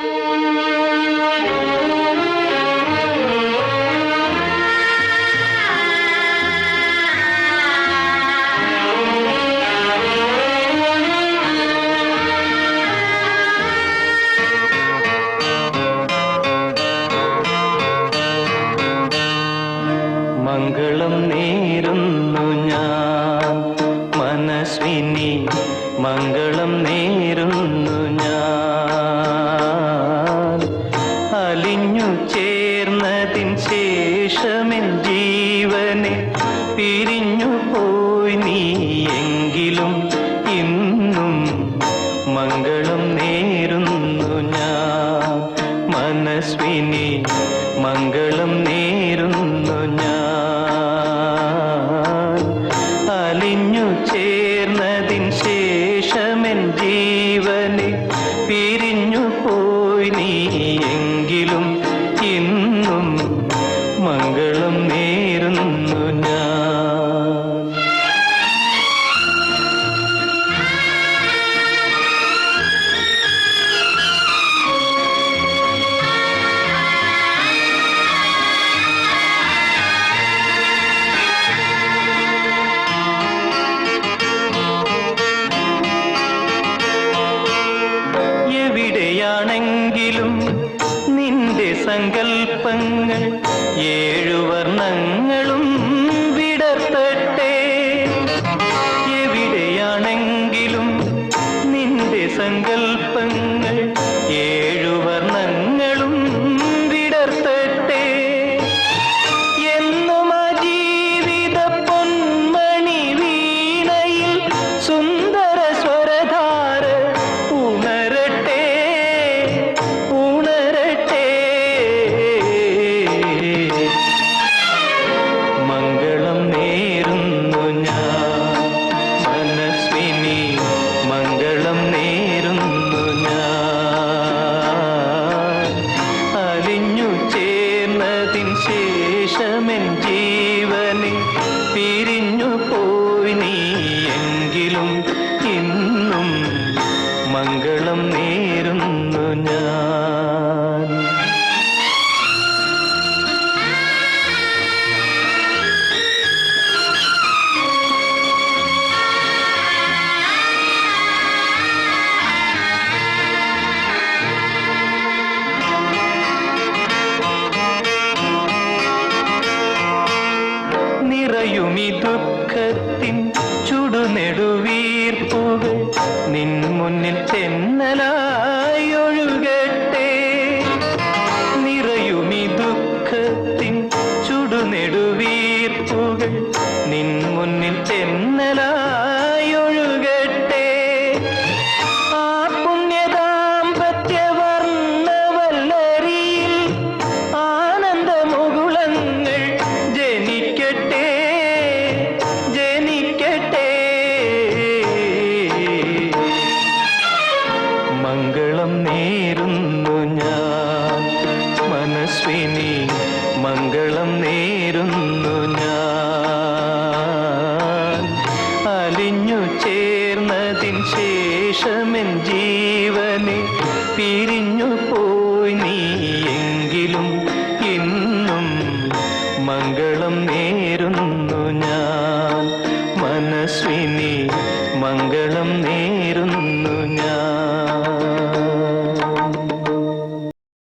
മംഗളം ശേഷമെൻ ജീവനെ പിരിഞ്ഞു പോയി നീ എങ്കിലും ഇന്നും മംഗളം നേരുന്നു ഞാൻ. മനസ്വിനി മംഗളം നേരുന്നു ഞാൻ. അലിഞ്ഞു ചേർന്നതിൻ ശേഷമെൻ ജീവനെ പിരിഞ്ഞു പോയി നീ നിന്റെ സങ്കൽപ്പങ്ങൾ ഏഴു വർണങ്ങളും ശേഷമെൻ ജീവനെ പിരിഞ്ഞു പോയി നീ ദുഃഖത്തിൻ ചുടുനെടുവീർപ്പുകൾ നിൻ മുന്നിൽ തെന്നലായി ഒഴുകട്ടെ. നിറയുമി ദുഃഖത്തിൻ ചുടുനെടുവീർപ്പുകൾ നിൻ മനസ്സിനി മംഗളം നേരുന്നു ഞാൻ. അലിഞ്ഞു ചേർന്നതിൻ ശേഷമെൻ ജീവനെ പിരിഞ്ഞു പോയി നീ എങ്കിലും ഇന്നും മംഗളം നേരുന്നു ഞാൻ. മനസ്വിനി മംഗളം നേരുന്നു ഞാൻ.